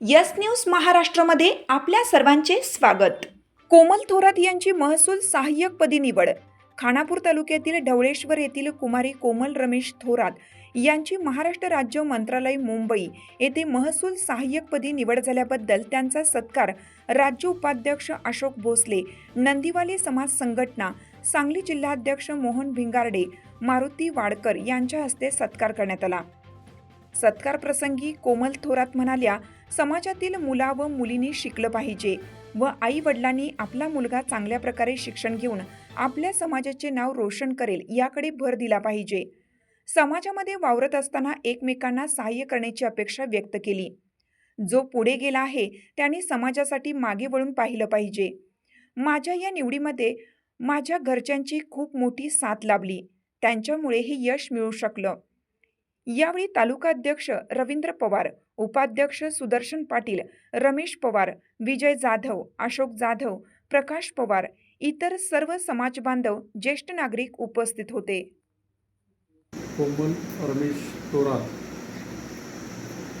Yes news महाराष्ट्रामध्ये आपल्या सर्वांचे स्वागत. कोमल थोरात यांची महसूल सहाय्यकपदी निवड. खानापूर तालुक्यातील ढवळेश्वर येथील कुमारी कोमल रमेश थोरात यांची महाराष्ट्र राज्य मंत्रालय मुंबई येथे महसूल सहाय्यकपदी निवड झाल्याबद्दल त्यांचा सत्कार राज्य उपाध्यक्ष अशोक भोसले नंदीवाली समाज संघटना सांगली जिल्हाध्यक्ष मोहन भिंगारडे मारुती वाडकर यांच्या हस्ते सत्कार करण्यात आला. सत्कार प्रसंगी कोमल थोरात म्हणाल्या समाजातील मुला व मुलींनी शिकलं पाहिजे व आई वडिलांनी आपला मुलगा चांगल्या प्रकारे शिक्षण घेऊन आपल्या समाजाचे नाव रोशन करेल याकडे भर दिला पाहिजे. समाजामध्ये वावरत असताना एकमेकांना सहाय्य करण्याची अपेक्षा व्यक्त केली. जो पुढे गेला आहे त्याने समाजासाठी मागे वळून पाहिलं पाहिजे. माझ्या या निवडीमध्ये माझ्या घरच्यांची खूप मोठी साथ लाभली. त्यांच्यामुळे हे यश मिळू शकलं. यावेळी तालुकाध्यक्ष रवींद्र पवार उपाध्यक्ष सुदर्शन पाटील रमेश पवार विजय जाधव अशोक जाधव प्रकाश पवार इतर सर्व समाज बांधव ज्येष्ठ नागरिक उपस्थित होते. कोमल रमेश थोरात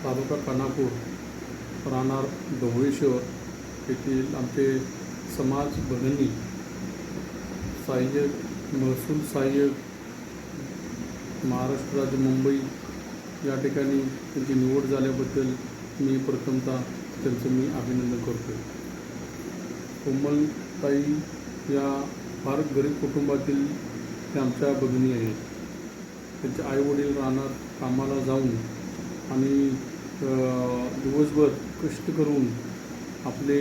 तालुका खानापूर राहणार डोंगळेश्वर येथील आमचे समाज भगिनी सहाय्यक महसूल सहाय्यक महाराष्ट्र राज्य मुंबई या ठिकाणी त्यांची निवड झाल्याबद्दल मी प्रथमतः त्यांचं मी अभिनंदन करतो कोमलताई या फार गरीब कुटुंबातील त्या आमच्या भगिनी आहेत. त्यांचे आईवडील राहणार कामाला जाऊन आणि दिवसभर कष्ट करून आपले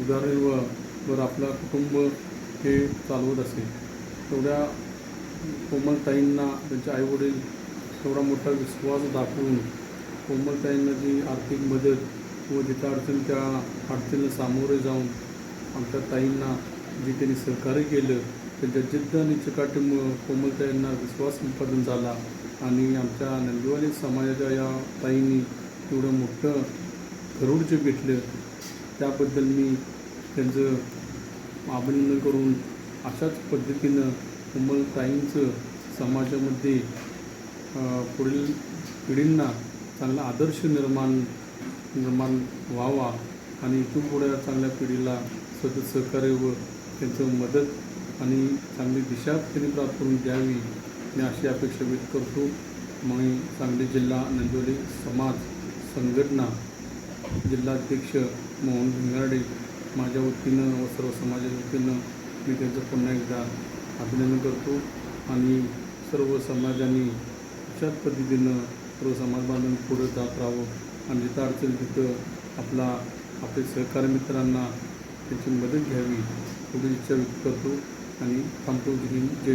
उदारनिर्वाहावर आपला कुटुंब हे चालवत असे. तेवढ्या कोमलताईंना त्यांचे आईवडील तेवढा मोठा विश्वास दाखवून कोमलताईंना जी आर्थिक मदत व जिथं अडचण त्या अडचणीला सामोरे जाऊन आमच्या ताईंना जे त्यांनी सहकार्य केलं त्यांच्या जिद्द आणि चिकाटीमुळं कोमलताईंना विश्वास संपादन झाला आणि आमच्या नंदीवाली समाजाच्या या ताईंनी एवढं मोठं गरुड जे भेटलं त्याबद्दल मी त्यांचं अभिनंदन करून अशाच पद्धतीनं कोमलताईंचं समाजामध्ये पुढील पिढींना चांगला आदर्श निर्माण निर्माण व्हावा आणि इथून पुढे चांगल्या पिढीला सतत सहकार्य व त्यांचं मदत आणि चांगली दिशा त्यांनी प्राप्त करून द्यावी मी अशी अपेक्षा व्यक्त करतो. मग सांगली जिल्हा नंदिवली समाज संघटना जिल्हाध्यक्ष मोहन भिंगारडे माझ्या वतीनं व सर्व समाजाच्या वतीनं मी त्यांचं पुन्हा एकदा अभिनंदन करतो आणि सर्व समाजाने अशाच पद्धतीनं सर्व समाज बांधून पुढे जात राहावं. आणि जिथं अडचण तिथं आपला आपले सहकारी मित्रांना त्याची मदत घ्यावी एवढी इच्छा व्यक्त करतो. आणि थांबतो. जय हिंद, जय